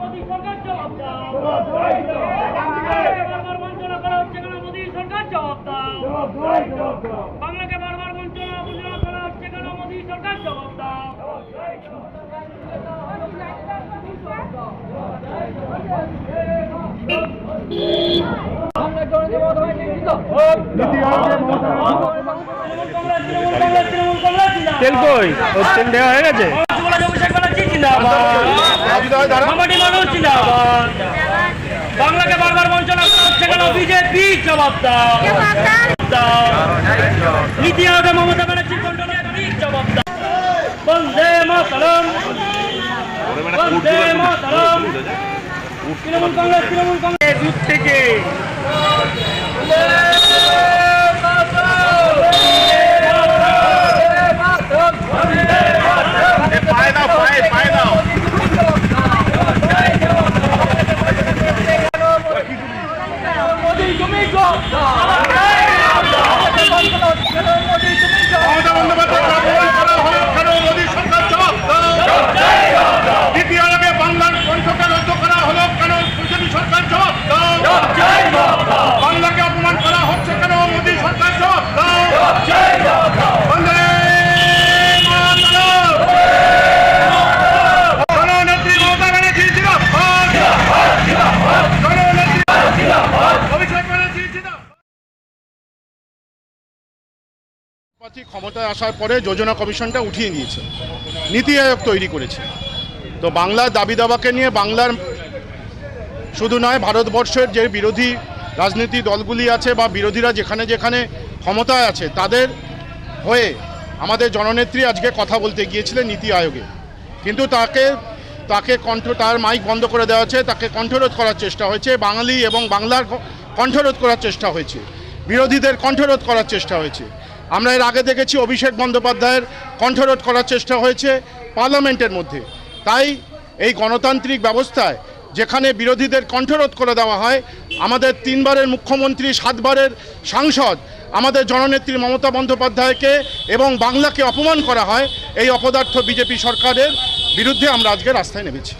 মোদী সরকার জবাব দাও। বাংলাকে বারবার বঞ্চনা করা হচ্ছে কেন? মোদী সরকার জবাব দাও। বাংলাকে বারবার বঞ্চনা বঞ্চনা করা হচ্ছে কেন? মোদী সরকার জবাব দাও। তৃণমূল কংগ্রেস তৃণমূল কংগ্রেস জিন্দাবাদ। তেল কই? ওর তেল দেওয়া হয়ে গেছে? মামাটি মানুষ জিন্দাবাদ। বাংলাকে বারবার বঞ্চনা করা হচ্ছে কেন? বিজেপি জবাব দাও। দাও নীতি আয়োগে মমতা ব্যানার্জির কণ্ঠনাথী জবাব দাও। বন্দে মাতরম। বন্দে মাতরম। তৃণমূল কংগ্রেস তৃণমূল কংগ্রেস। থেকে। মোদী তুমি জবাব মমতা বন্দ্যোপাধ্যায় অপমান করা হলো কেন মোদী সরকার জবাব দাও দ্বিতীয় আগে বাংলার কণ্ঠকে রদ্দ করা হলো কেন বিজেপি সরকার জবাব দাও বাংলাকে অপমান করা হচ্ছে কেন মোদী সরকার জবাব দাও বন্দে মাতরম। জননেত্রী মমতা ব্যানার্জি জিন্দাবাদ। জননেত্রী অভিষেক ব্যানার্জি জিন্দাবাদ। পার্টি ক্ষমতায় আসার পরে যোজনা কমিশনটা উঠিয়ে নিয়েছে। নীতি আয়োগ তৈরি করেছে। তো বাংলার দাবি দাবাকে নিয়ে বাংলার শুধু নয়, ভারতবর্ষের যে বিরোধী রাজনীতি দলগুলি আছে বা বিরোধীরা যেখানে যেখানে ক্ষমতায় আছে, তাদের হয়ে আমাদের জননেত্রী আজকে কথা বলতে গিয়েছিলেন নীতি আয়োগে। কিন্তু তাকে তাকে কণ্ঠ, তার মাইক বন্ধ করে দেওয়া হয়েছে, তাকে কণ্ঠরোধ করার চেষ্টা হয়েছে। বাঙালি এবং বাংলার কণ্ঠরোধ করার চেষ্টা হয়েছে। বিরোধীদের কণ্ঠরোধ করার চেষ্টা হয়েছে। আমরা এর আগে দেখেছি অভিষেক বন্দ্যোপাধ্যায়ের কণ্ঠরোধ করার চেষ্টা হয়েছে পার্লামেন্টের মধ্যে। তাই এই গণতান্ত্রিক ব্যবস্থায় যেখানে বিরোধীদের কণ্ঠরোধ করে দেওয়া হয়, আমাদের তিনবারের মুখ্যমন্ত্রী, সাতবারের সাংসদ, আমাদের জননেত্রী মমতা বন্দ্যোপাধ্যায়কে এবং বাংলাকে অপমান করা হয়, এই অপদার্থ বিজেপি সরকারের বিরুদ্ধে আমরা আজকে রাস্তায় নেমেছি।